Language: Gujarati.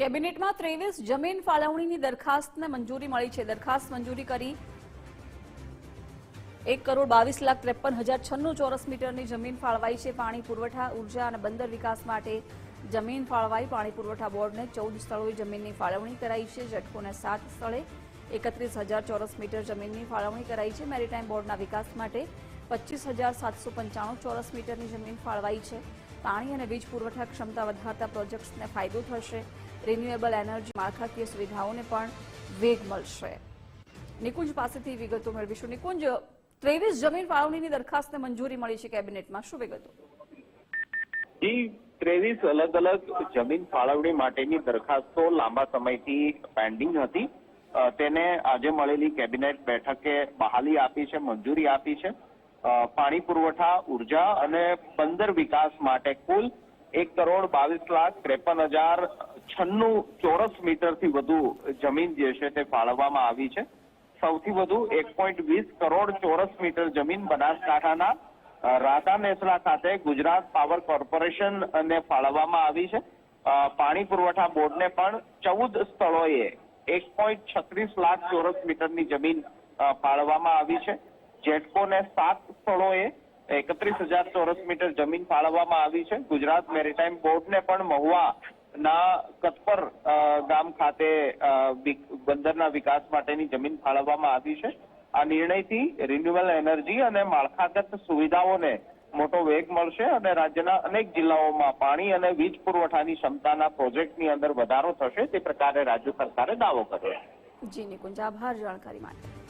કેબિનેટમાં ત્રેવીસ જમીન ફાળવણીની દરખાસ્તને મંજૂરી મળી છે. દરખાસ્ત મંજૂરી કરી એક કરોડ બાવીસ લાખ ત્રેપન હજાર છન્નું ચોરસ મીટરની જમીન ફાળવાઈ છે. પાણી પુરવઠા, ઊર્જા અને બંદર વિકાસ માટે જમીન ફાળવાઈ. પાણી પુરવઠા બોર્ડને ચૌદ સ્થળોએ જમીનની ફાળવણી કરાઈ છે. જટકોને સાત સ્થળે એકત્રીસ હજાર ચોરસ મીટર જમીનની ફાળવણી કરાઈ છે. મેરીટાઈમ બોર્ડના વિકાસ માટે પચીસ હજાર સાતસો પંચાણું ચોરસ મીટરની જમીન ફાળવાઈ છે. પાણી અને વીજ પુરવઠા ક્ષમતા વધારતા પ્રોજેક્ટ્સને ફાયદો થશે. રિન્યુએબલ એનર્જી માળખાકીય સુવિધાઓને પણ વેગ મળશે. નિકુંજ પાસેથી વિગતો મેળવીશું. નિકુંજ, ત્રેવીસ જમીન ફાળવણીની દરખાસ્તને મંજૂરી મળી છે કેબિનેટમાં. શું વિગતો? ત્રેવીસ અલગ અલગ જમીન ફાળવણી માટેની દરખાસ્તો લાંબા સમયથી પેન્ડિંગ હતી. તેને આજે મળેલી કેબિનેટ બેઠકે બહાલી આપી છે, મંજૂરી આપી છે. પાણી પુરવઠા, ઊર્જા અને બંદર વિકાસ માટે કુલ એક કરોડ બાવીસ લાખ ત્રેપન હજાર છન્નું ચોરસ મીટરથી વધુ જમીન જે છે તે ફાળવવામાં આવી છે. સૌથી વધુ એક પોઈન્ટ વીસ કરોડ ચોરસ મીટર જમીન બનાસકાંઠાના રાધા નેસડા ખાતે ગુજરાત પાવર કોર્પોરેશન ને ફાળવવામાં આવી છે. પાણી પુરવઠા બોર્ડને પણ ચૌદ સ્થળોએ એક પોઈન્ટ છત્રીસ લાખ ચોરસ મીટરની જમીન ફાળવવામાં આવી છે. જેટકોને સાત સ્થળોએ એકત્રીસ હજાર ચોરસ મીટર જમીન ફાળવવામાં આવી છે. ગુજરાત મેરીટાઈમ બોર્ડને પણ મહુવા ના કતપર ગામ ખાતે બંદરના વિકાસ માટેની જમીન ફાળવવામાં આવી છે. આ નિર્ણયથી રિન્યુએબલ એનર્જી અને માળખાગત સુવિધાઓને મોટો વેગ મળશે અને રાજ્યના અનેક જિલ્લાઓમાં પાણી અને વીજ પુરવઠાની ક્ષમતાના પ્રોજેક્ટની અંદર વધારો થશે. તે પ્રકારે રાજ્ય સરકારે દાવો કર્યો. જી નિકુંજ, આભાર. જાણકારી માટે.